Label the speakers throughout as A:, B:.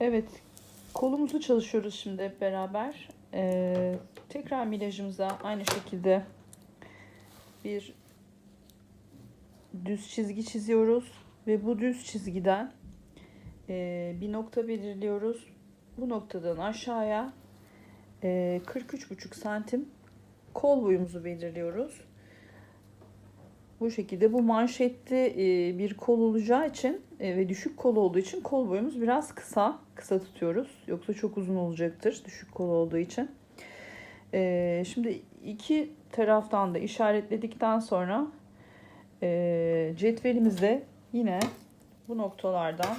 A: Evet, kolumuzu çalışıyoruz şimdi hep beraber. Ee, tekrar milajımıza aynı şekilde bir düz çizgi çiziyoruz ve bu düz çizgiden e, bir nokta belirliyoruz. Bu noktadan aşağıya e, 43,5 santim kol boyumuzu belirliyoruz. Bu şekilde bu manşetli e, bir kol olacağı için e, ve düşük kol olduğu için kol boyumuz biraz kısa. Kısa tutuyoruz. Yoksa çok uzun olacaktır düşük kol olduğu için. E, şimdi iki taraftan da işaretledikten sonra cetvelimizde yine bu noktalardan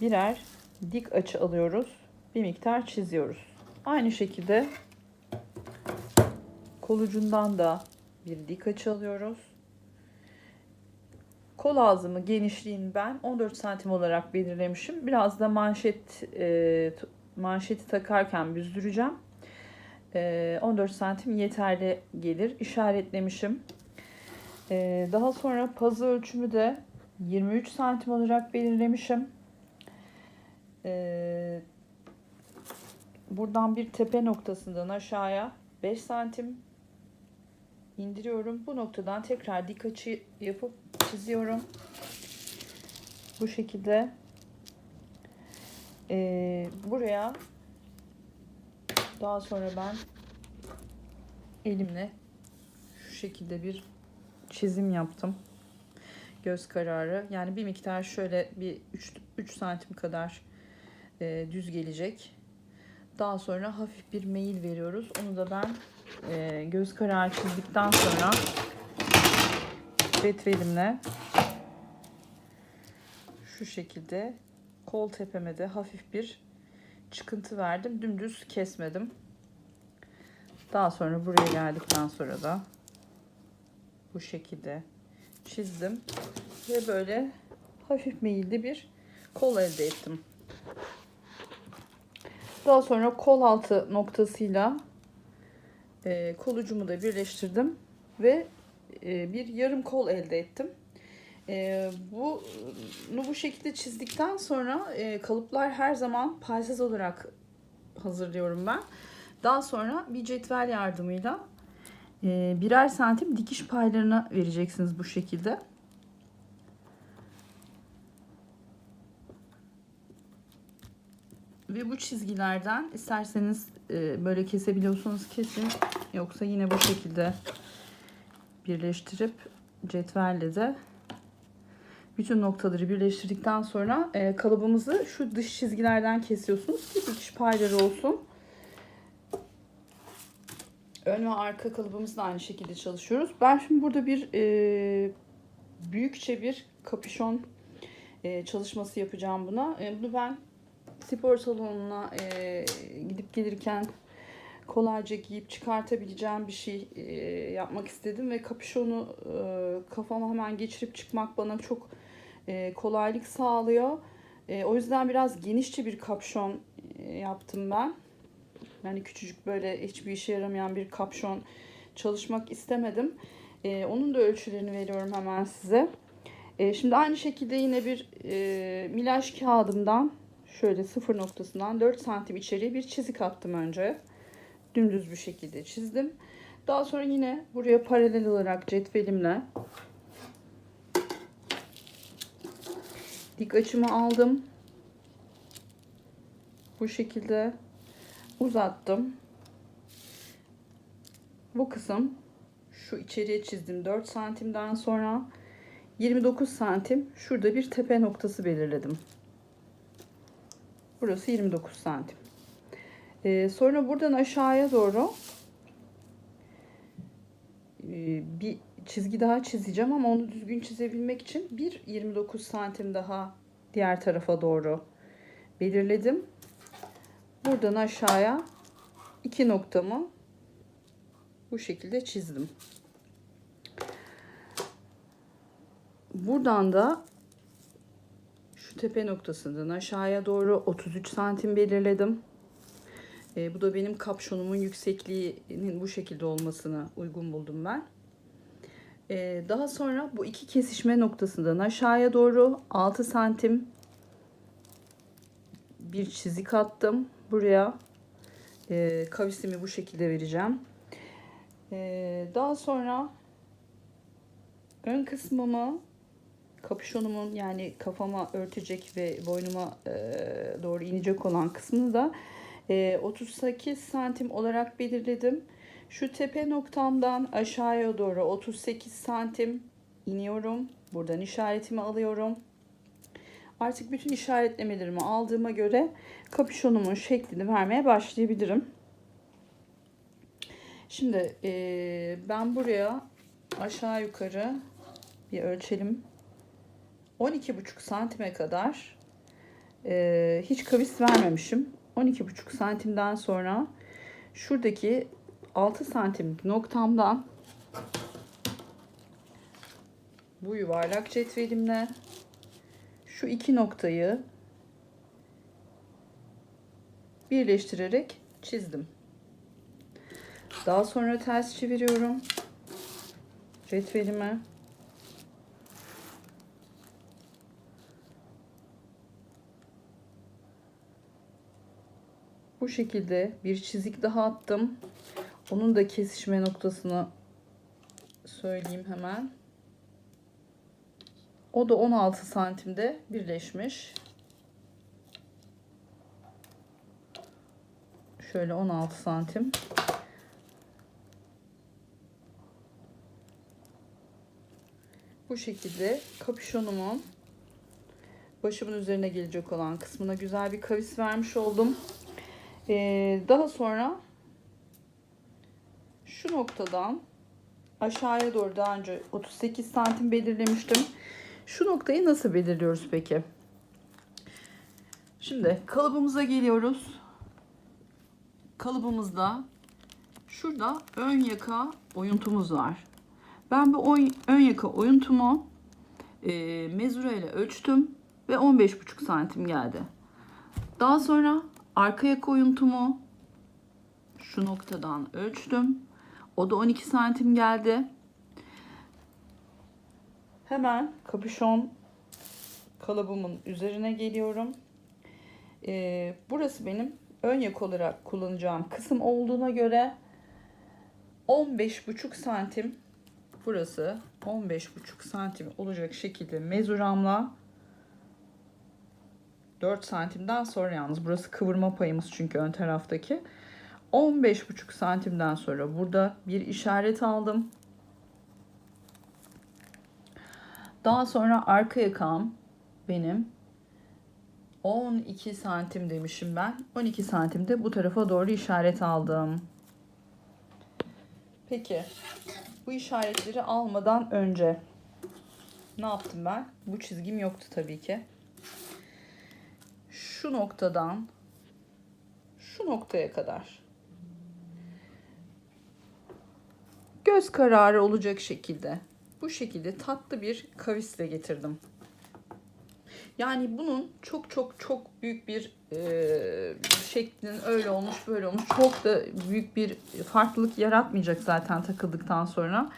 A: birer dik açı alıyoruz. Bir miktar çiziyoruz. Aynı şekilde kol ucundan da bir dik açı alıyoruz. Kol ağzımı genişliğini ben 14 santim olarak belirlemişim. Biraz da manşet e, manşeti takarken büzdüreceğim. E, 14 santim yeterli gelir. İşaretlemişim. E, daha sonra pazı ölçümü de 23 santim olarak belirlemişim. E, buradan bir tepe noktasından aşağıya 5 santim indiriyorum. Bu noktadan tekrar dik açı yapıp çiziyorum. Bu şekilde ee, buraya daha sonra ben elimle şu şekilde bir çizim yaptım. Göz kararı. Yani bir miktar şöyle bir 3, 3 santim kadar e, düz gelecek. Daha sonra hafif bir meyil veriyoruz. Onu da ben e, göz kararı çizdikten sonra cetvelimle şu şekilde kol tepeme de hafif bir çıkıntı verdim. Dümdüz kesmedim. Daha sonra buraya geldikten sonra da bu şekilde çizdim ve böyle hafif meyilli bir kol elde ettim. Daha sonra kol altı noktasıyla e, kol ucumu da birleştirdim ve e, bir yarım kol elde ettim. E, bu bunu bu şekilde çizdikten sonra e, kalıplar her zaman paysiz olarak hazırlıyorum ben. Daha sonra bir cetvel yardımıyla e, birer santim dikiş paylarına vereceksiniz bu şekilde. Ve bu çizgilerden isterseniz e, böyle kesebiliyorsanız kesin. Yoksa yine bu şekilde birleştirip cetvelle de bütün noktaları birleştirdikten sonra e, kalıbımızı şu dış çizgilerden kesiyorsunuz ki dikiş payları olsun. Ön ve arka kalıbımız da aynı şekilde çalışıyoruz. Ben şimdi burada bir e, büyükçe bir kapüşon e, çalışması yapacağım buna. E, bunu ben spor salonuna e, gidip gelirken kolayca giyip çıkartabileceğim bir şey e, yapmak istedim ve kapüşonu e, kafama hemen geçirip çıkmak bana çok e, kolaylık sağlıyor. E, o yüzden biraz genişçe bir kapşon e, yaptım ben. Yani küçücük böyle hiçbir işe yaramayan bir kapşon çalışmak istemedim. E, onun da ölçülerini veriyorum hemen size. E, şimdi aynı şekilde yine bir e, milaj kağıdımdan şöyle sıfır noktasından 4 santim içeriye bir çizik attım önce. Dümdüz bir şekilde çizdim. Daha sonra yine buraya paralel olarak cetvelimle dik açımı aldım. Bu şekilde uzattım. Bu kısım şu içeriye çizdim 4 santimden sonra 29 santim şurada bir tepe noktası belirledim. Burası 29 santim. Ee, sonra buradan aşağıya doğru e, bir çizgi daha çizeceğim ama onu düzgün çizebilmek için bir 29 santim daha diğer tarafa doğru belirledim. Buradan aşağıya iki noktamı bu şekilde çizdim. Buradan da tepe noktasından aşağıya doğru 33 santim belirledim. E, bu da benim kapşonumun yüksekliğinin bu şekilde olmasını uygun buldum ben. E, daha sonra bu iki kesişme noktasından aşağıya doğru 6 santim bir çizik attım buraya. Ee, kavisimi bu şekilde vereceğim. Ee, daha sonra ön kısmımı kapüşonumun yani kafama örtecek ve boynuma e, doğru inecek olan kısmını da e, 38 santim olarak belirledim. Şu tepe noktamdan aşağıya doğru 38 santim iniyorum. Buradan işaretimi alıyorum. Artık bütün işaretlemelerimi aldığıma göre kapüşonumun şeklini vermeye başlayabilirim. Şimdi e, ben buraya aşağı yukarı bir ölçelim. 12,5 santime kadar e, hiç kavis vermemişim. 12,5 santimden sonra şuradaki 6 santimlik noktamdan bu yuvarlak cetvelimle şu iki noktayı birleştirerek çizdim. Daha sonra ters çeviriyorum cetvelimi. Bu şekilde bir çizik daha attım. Onun da kesişme noktasını söyleyeyim hemen. O da 16 santimde birleşmiş. Şöyle 16 santim. Bu şekilde kapüşonumun başımın üzerine gelecek olan kısmına güzel bir kavis vermiş oldum. Ee, daha sonra şu noktadan aşağıya doğru daha önce 38 santim belirlemiştim. Şu noktayı nasıl belirliyoruz peki? Şimdi kalıbımıza geliyoruz. Kalıbımızda şurada ön yaka oyuntumuz var. Ben bu ön yaka oyuntumu e, mezura ile ölçtüm ve 15,5 santim geldi. Daha sonra arka yaka oyuntumu şu noktadan ölçtüm. O da 12 santim geldi. Hemen kapüşon kalıbımın üzerine geliyorum. Ee, burası benim ön yak olarak kullanacağım kısım olduğuna göre 15,5 santim burası 15,5 santim olacak şekilde mezuramla 4 santimden sonra yalnız burası kıvırma payımız çünkü ön taraftaki 15,5 santimden sonra burada bir işaret aldım. Daha sonra arka yakam benim 12 santim demişim ben. 12 santimde bu tarafa doğru işaret aldım. Peki bu işaretleri almadan önce ne yaptım ben? Bu çizgim yoktu tabii ki. Şu noktadan şu noktaya kadar göz kararı olacak şekilde bu şekilde tatlı bir kavisle getirdim. Yani bunun çok çok çok büyük bir e, şeklinin öyle olmuş böyle olmuş çok da büyük bir farklılık yaratmayacak zaten takıldıktan sonra.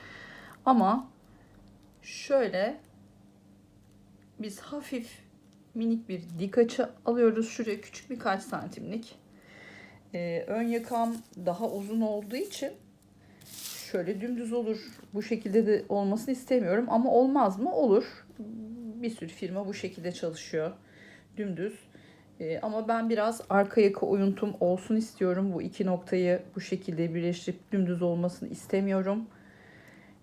A: Ama şöyle biz hafif minik bir dik açı alıyoruz. Şuraya küçük birkaç santimlik. E, ön yakam daha uzun olduğu için şöyle dümdüz olur. Bu şekilde de olmasını istemiyorum ama olmaz mı? Olur. Bir sürü firma bu şekilde çalışıyor. Dümdüz. Ee, ama ben biraz arka yaka oyuntum olsun istiyorum. Bu iki noktayı bu şekilde birleştirip dümdüz olmasını istemiyorum.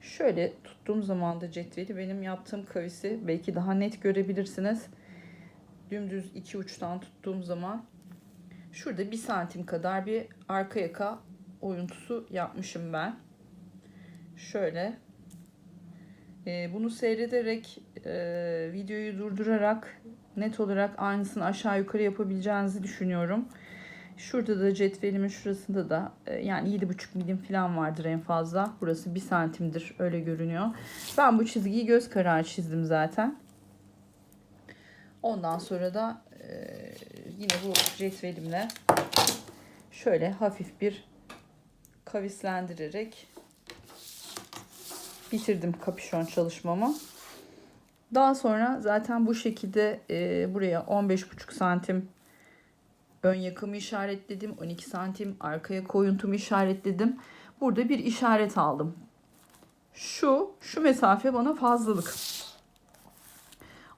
A: Şöyle tuttuğum zaman da cetveli benim yaptığım kavisi belki daha net görebilirsiniz. Dümdüz iki uçtan tuttuğum zaman şurada bir santim kadar bir arka yaka oyuntusu yapmışım ben şöyle e, bunu seyrederek e, videoyu durdurarak net olarak aynısını aşağı yukarı yapabileceğinizi düşünüyorum. Şurada da cetvelimin şurasında da e, yani 7,5 milim falan vardır en fazla. Burası 1 santimdir öyle görünüyor. Ben bu çizgiyi göz kararı çizdim zaten. Ondan sonra da e, yine bu cetvelimle şöyle hafif bir kavislendirerek bitirdim kapüşon çalışmamı. Daha sonra zaten bu şekilde e, buraya 15,5 santim ön yakımı işaretledim. 12 santim arkaya koyuntumu işaretledim. Burada bir işaret aldım. Şu, şu mesafe bana fazlalık.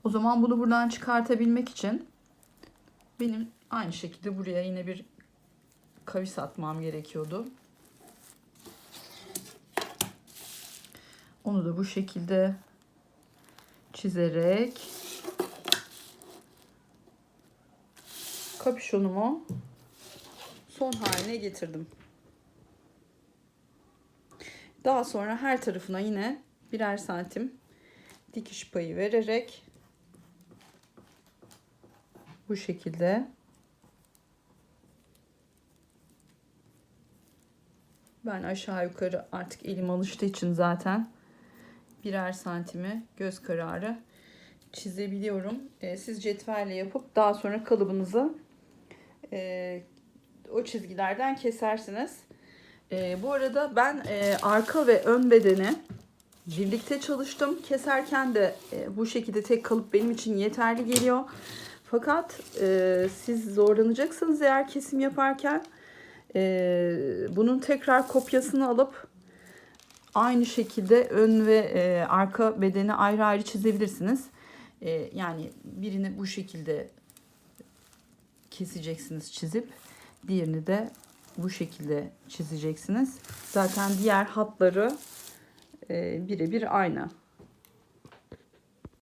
A: O zaman bunu buradan çıkartabilmek için benim aynı şekilde buraya yine bir kavis atmam gerekiyordu. Onu da bu şekilde çizerek kapüşonumu son haline getirdim. Daha sonra her tarafına yine birer santim dikiş payı vererek bu şekilde ben aşağı yukarı artık elim alıştığı için zaten birer santimi göz kararı çizebiliyorum. Ee, siz cetvelle yapıp daha sonra kalıbınızı e, o çizgilerden kesersiniz. Ee, bu arada ben e, arka ve ön bedeni birlikte çalıştım. Keserken de e, bu şekilde tek kalıp benim için yeterli geliyor. Fakat e, siz zorlanacaksınız eğer kesim yaparken e, bunun tekrar kopyasını alıp aynı şekilde ön ve e, arka bedeni ayrı ayrı çizebilirsiniz. E, yani birini bu şekilde keseceksiniz çizip diğerini de bu şekilde çizeceksiniz. Zaten diğer hatları e, birebir aynı.